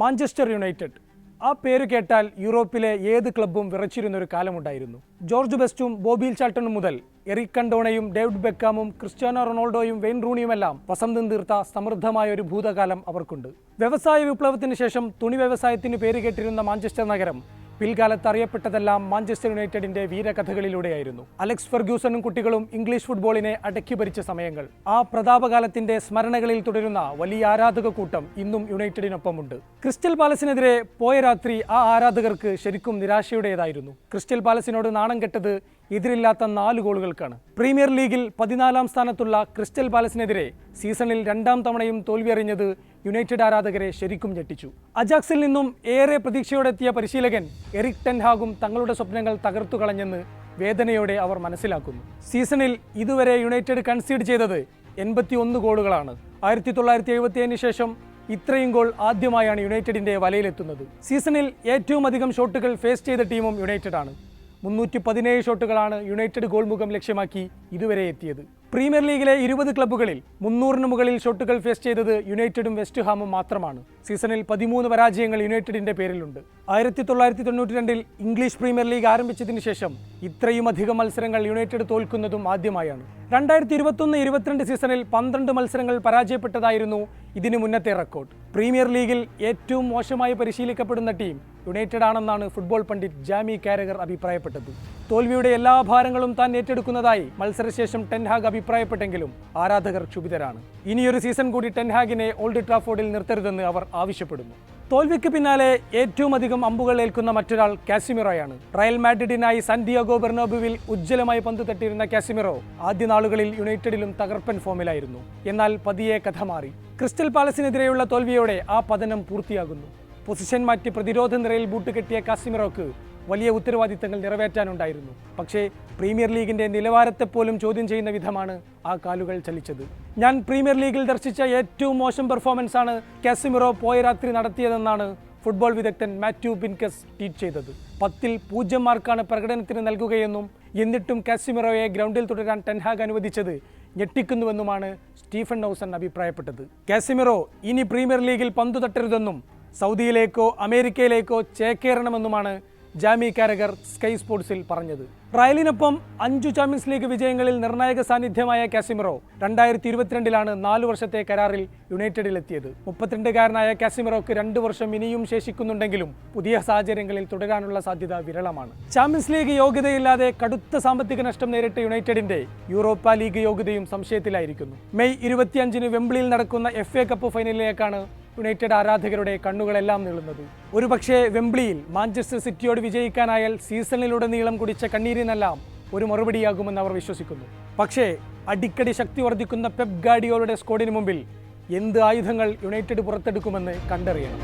Manchester United. ആ പേര് കേട്ടാൽ യൂറോപ്പിലെ ഏത് ക്ലബ്ബും വിറച്ചിരുന്ന ഒരു കാലമുണ്ടായിരുന്നു. ജോർജ് ബെസ്റ്റും ബോബിൽ ചാൾട്ടണും മുതൽ എറിക് കണ്ടോണയും ഡേവിഡ് ബെക്കാമും ക്രിസ്ത്യാനോ റൊണാൾഡോയും വെയിൻ റൂണിയുമെല്ലാം വസന്തം തീർത്ത സമൃദ്ധമായ ഒരു ഭൂതകാലം അവർക്കുണ്ട്. വ്യവസായ വിപ്ലവത്തിന് ശേഷം തുണി വ്യവസായത്തിന് പേര് കേട്ടിരുന്ന മാഞ്ചസ്റ്റർ നഗരം പിൽക്കാലത്ത് അറിയപ്പെട്ടതെല്ലാം മാഞ്ചസ്റ്റർ യുണൈറ്റഡിന്റെ വീരകഥകളിലൂടെയായിരുന്നു. അലക്സ് ഫെർഗ്യൂസണും കുട്ടികളും ഇംഗ്ലീഷ് ഫുട്ബോളിനെ അടക്കി ഭരിച്ച സമയങ്ങൾ. ആ പ്രതാപകാലത്തിന്റെ സ്മരണകളിൽ തുടരുന്ന വലിയ ആരാധക കൂട്ടം ഇന്നും യുണൈറ്റഡിനൊപ്പമുണ്ട്. ക്രിസ്റ്റൽ പാലസിനെതിരെ പോയ രാത്രി ആ ആരാധകർക്ക് ശരിക്കും നിരാശയുടേതായിരുന്നു. ക്രിസ്റ്റൽ പാലസിനോട് നാണം കെട്ടത് എതിരില്ലാത്ത നാല് ഗോളുകൾക്കാണ്. പ്രീമിയർ ലീഗിൽ പതിനാലാം സ്ഥാനത്തുള്ള ക്രിസ്റ്റൽ പാലസിനെതിരെ സീസണിൽ രണ്ടാം തവണയും തോൽവിയറിഞ്ഞത് യുണൈറ്റഡ് ആരാധകരെ ശരിക്കും ഞെട്ടിച്ചു. അജാക്സിൽ നിന്നും ഏറെ പ്രതീക്ഷയോടെത്തിയ പരിശീലകൻ എറിക് ടെൻഹാഗും തങ്ങളുടെ സ്വപ്നങ്ങൾ തകർത്തു കളഞ്ഞെന്ന് വേദനയോടെ അവർ മനസ്സിലാക്കുന്നു. സീസണിൽ ഇതുവരെ യുണൈറ്റഡ് കൺസീഡ് ചെയ്തത് എൺപത്തി ഒന്ന് ഗോളുകളാണ്. ആയിരത്തി തൊള്ളായിരത്തി എഴുപത്തിയേഴിന് ശേഷം ഇത്രയും ഗോൾ ആദ്യമായാണ് യുണൈറ്റഡിന്റെ വലയിലെത്തുന്നത്. സീസണിൽ ഏറ്റവും അധികം ഷോട്ടുകൾ ഫേസ് ചെയ്ത ടീമും യുണൈറ്റഡ് ആണ് മുന്നൂറ്റി പതിനേഴ് ഷോട്ടുകളാണ് യുണൈറ്റഡ് ഗോൾ മുഖം ലക്ഷ്യമാക്കി ഇതുവരെ എത്തിയത്. പ്രീമിയർ ലീഗിലെ ഇരുപത് ക്ലബ്ബുകളിൽ മുന്നൂറിന് മുകളിൽ ഷോട്ടുകൾ ഫേസ് ചെയ്തത് യുണൈറ്റഡും വെസ്റ്റ് ഹാമും മാത്രമാണ്. സീസണിൽ പതിമൂന്ന് പരാജയങ്ങൾ യുണൈറ്റഡിന്റെ പേരിലുണ്ട്. ആയിരത്തി തൊള്ളായിരത്തി തൊണ്ണൂറ്റി രണ്ടിൽ ഇംഗ്ലീഷ് പ്രീമിയർ ലീഗ് ആരംഭിച്ചതിന് ശേഷം ഇത്രയും അധികം മത്സരങ്ങൾ യുണൈറ്റഡ് തോൽക്കുന്നതും ആദ്യമായാണ്. രണ്ടായിരത്തി ഇരുപത്തൊന്ന് ഇരുപത്തിരണ്ട് സീസണിൽ പന്ത്രണ്ട് മത്സരങ്ങൾ പരാജയപ്പെട്ടതായിരുന്നു ഇതിനു മുന്നത്തെ റെക്കോർഡ്. പ്രീമിയർ ലീഗിൽ ഏറ്റവും മോശമായി പരിശീലിക്കപ്പെടുന്ന ടീം യുണൈറ്റഡ് ആണെന്നാണ് ഫുട്ബോൾ പണ്ഡിറ്റ് ജാമി കാരഗർ അഭിപ്രായപ്പെട്ടത്. തോൽവിയുടെ എല്ലാ ഭാരങ്ങളും താൻ ഏറ്റെടുക്കുന്നതായി മത്സരശേഷം ടെൻഹാഗ് അഭിപ്രായപ്പെട്ടെങ്കിലും ആരാധകർ ക്ഷുഭിതരാണ്. ഇനിയൊരു സീസൺ കൂടി ടെൻഹാഗിനെ ഓൾഡ് ട്രാഫോർഡിൽ നിർത്തരുതെന്ന് അവർ ആവശ്യപ്പെടുന്നു. തോൽവിക്ക് പിന്നാലെ ഏറ്റവും അധികം അമ്പുകൾ ഏൽക്കുന്ന മറ്റൊരാൾ കാസിമിറോയാണ്. റയൽ മാഡ്രിഡിനായി സാന്റിയാഗോ ബെർണോബുവിൽ ഉജ്ജ്വലമായി പന്ത് തട്ടിയിരുന്ന കാസിമിറോ ആദ്യ നാളുകളിൽ യുണൈറ്റഡിലും തകർപ്പൻ ഫോമിലായിരുന്നു. എന്നാൽ പതിയെ കഥ മാറി. ക്രിസ്റ്റൽ പാലസിനെതിരെയുള്ള തോൽവിയോടെ ആ പതനം പൂർത്തിയാകുന്നു. പൊസിഷൻ മാറ്റി പ്രതിരോധ നിരയിൽ ബൂട്ട് കെട്ടിയ കാസിമിറോക്ക് വലിയ ഉത്തരവാദിത്തങ്ങൾ നിറവേറ്റാനുണ്ടായിരുന്നു. പക്ഷേ പ്രീമിയർ ലീഗിന്റെ നിലവാരത്തെ പോലും ചോദ്യം ചെയ്യുന്ന വിധമാണ് ആ കാലുകൾ ചലിച്ചത്. ഞാൻ പ്രീമിയർ ലീഗിൽ ദർശിച്ച ഏറ്റവും മോശം പെർഫോമൻസ് ആണ് കാസിമിറോ പോയ രാത്രി നടത്തിയതെന്നാണ് ഫുട്ബോൾ വിദഗ്ധൻ മാത്യു പിൻകസ് ട്വീറ്റ് ചെയ്തത്. പത്തിൽ പൂജ്യം മാർക്കാണ് പ്രകടനത്തിന് നൽകുകയെന്നും എന്നിട്ടും കാസിമിറോയെ ഗ്രൗണ്ടിൽ തുടരാൻ ടെൻഹാഗ് അനുവദിച്ചത് ഞെട്ടിക്കുന്നുവെന്നുമാണ് സ്റ്റീഫൻ നൗസൺ അഭിപ്രായപ്പെട്ടത്. കാസിമിറോ ഇനി പ്രീമിയർ ലീഗിൽ പന്തു തട്ടരുതെന്നും സൗദിയിലേക്കോ അമേരിക്കയിലേക്കോ ചേക്കേറണമെന്നുമാണ് ജാമി കാരകർ സ്കൈ സ്പോർട്സിൽ പറഞ്ഞത്. റയലിനൊപ്പം അഞ്ചു ചാമ്പ്യൻസ് ലീഗ് വിജയങ്ങളിൽ നിർണായക സാന്നിധ്യമായ കാസിമിറോ രണ്ടായിരത്തി ഇരുപത്തിരണ്ടിലാണ് നാല് വർഷത്തെ കരാറിൽ യുണൈറ്റഡിലെത്തിയത്. മുപ്പത്തിരണ്ടുകാരനായ കാസിമിറോക്ക് രണ്ട് വർഷം ഇനിയും ശേഷിക്കുന്നുണ്ടെങ്കിലും പുതിയ സാഹചര്യങ്ങളിൽ തുടരാനുള്ള സാധ്യത വിരളമാണ്. ചാമ്പ്യൻസ് ലീഗ് യോഗ്യതയില്ലാതെ കടുത്ത സാമ്പത്തിക നഷ്ടം നേരിട്ട യുണൈറ്റഡിന്റെ യൂറോപ്പ ലീഗ് യോഗ്യതയും സംശയത്തിലായിരിക്കുന്നു. മെയ് ഇരുപത്തിയഞ്ചിന് വെമ്പിളിയിൽ നടക്കുന്ന എഫ് എ കപ്പ് ഫൈനലിലേക്കാണ് യുണൈറ്റഡ് ആരാധകരുടെ കണ്ണുകളെല്ലാം നീളുന്നത്. ഒരുപക്ഷേ വെംബ്ലിയിൽ മാഞ്ചസ്റ്റർ സിറ്റിയോട് വിജയിക്കാനായാൽ സീസണിലുടനീളം കുടിച്ച കണ്ണീരിനെല്ലാം ഒരു മറുപടിയാകുമെന്ന് അവർ വിശ്വസിക്കുന്നു. പക്ഷേ അടിക്കടി ശക്തി വർദ്ധിക്കുന്ന പെപ് ഗാഡിയോളുടെ സ്കോഡിന് മുമ്പിൽ എന്ത് ആയുധങ്ങൾ യുണൈറ്റഡ് പുറത്തെടുക്കുമെന്ന് കണ്ടറിയണം.